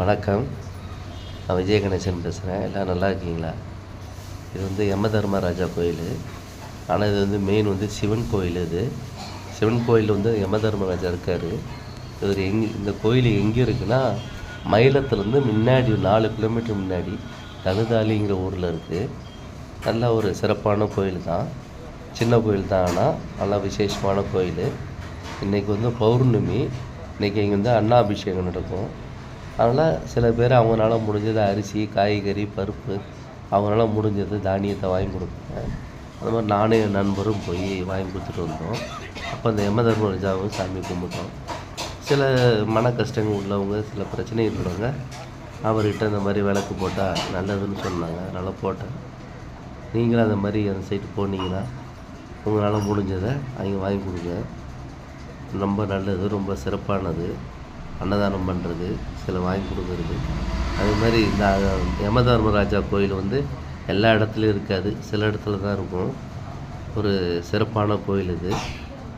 வணக்கம். நான் விஜய கணேசன் பேசுகிறேன் எல்லாம் நல்லா இருக்கீங்களா? இது வந்து யம தர்மராஜா கோயில். ஆனால் இது வந்து மெயின் வந்து சிவன் கோயில் இது. சிவன் கோயில் வந்து யம தர்மராஜா இருக்கார் இவர் எங் இந்த கோயில் எங்கே இருக்குன்னா மயிலத்துலேருந்து முன்னாடி ஒரு நாலு கிலோமீட்டர் முன்னாடி தனுதாலிங்கிற ஊரில் இருக்குது நல்ல ஒரு சிறப்பான கோயில் தான். சின்ன கோயில் தான் ஆனால் நல்லா விசேஷமான கோயில். இன்றைக்கி வந்து பௌர்ணமி. இன்றைக்கி இங்கே வந்து அன்னாபிஷேகம் நடக்கும். அதனால் சில பேர் அவங்களால முடிஞ்சது அரிசி காய்கறி பருப்பு அவங்களால முடிஞ்சது தானியத்தை வாங்கி கொடுப்பேன் அது மாதிரி நானும் என் நண்பரும் போய் வாங்கி கொடுத்துட்டு வந்தோம். அப்போ அந்த யம தர்மராஜாவும் சாமி கும்பிட்டோம். சில மன கஷ்டங்கள் உள்ளவங்க சில பிரச்சனை இருக்கிறவங்க அவர்கிட்ட இந்த மாதிரி விளக்கு போட்டால் நல்லதுன்னு சொன்னாங்க. அதனால் போட்டேன். நீங்களும் அந்த மாதிரி அந்த சைட்டு போனீங்கன்னா உங்களால் முடிஞ்சதை அவங்க வாங்கி கொடுங்க. ரொம்ப நல்லது ரொம்ப சிறப்பானது. அன்னதானம் பண்ணுறது சில வாங்கி கொடுக்கறது. அது மாதிரி இந்த யம தர்மராஜா கோயில் வந்து எல்லா இடத்துலையும் இருக்காது. சில இடத்துல தான் இருக்கும். ஒரு சிறப்பான கோயில் இது.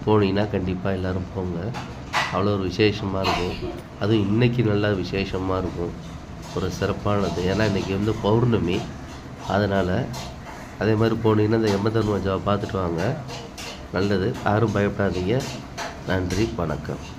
போனீங்கன்னா கண்டிப்பாக எல்லோரும் போங்க. அவ்வளோ ஒரு விசேஷமாக இருக்கும். அதுவும் இன்றைக்கி நல்லா விசேஷமாக இருக்கும். ஒரு சிறப்பானது. ஏன்னா இன்றைக்கி வந்து பௌர்ணமி. அதனால் அதே மாதிரி போனீங்கன்னா இந்த யம தர்மராஜாவை பார்த்துட்டு வாங்க. நல்லது. யாரும் பயப்படாதீங்க. நன்றி வணக்கம்.